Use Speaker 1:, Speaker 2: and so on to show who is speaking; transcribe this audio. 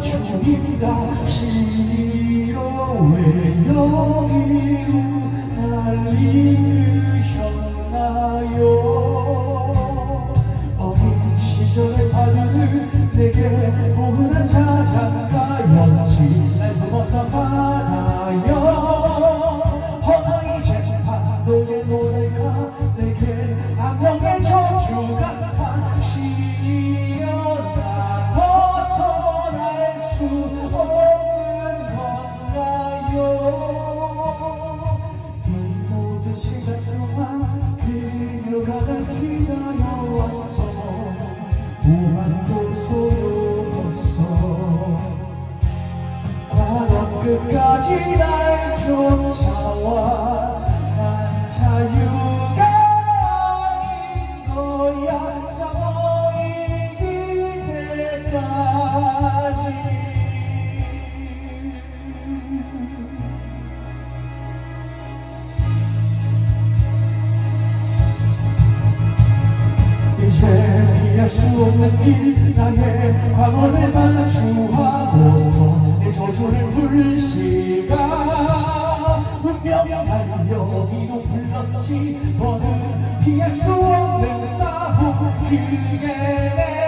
Speaker 1: 주리라 신비로 왜 여기로 그날이 날 쫓아와 난 자유가 아닌 거야 서 이길 때까지 이제 피할 수 없는 길 나의 과거를 수 없는 싸움 그게 내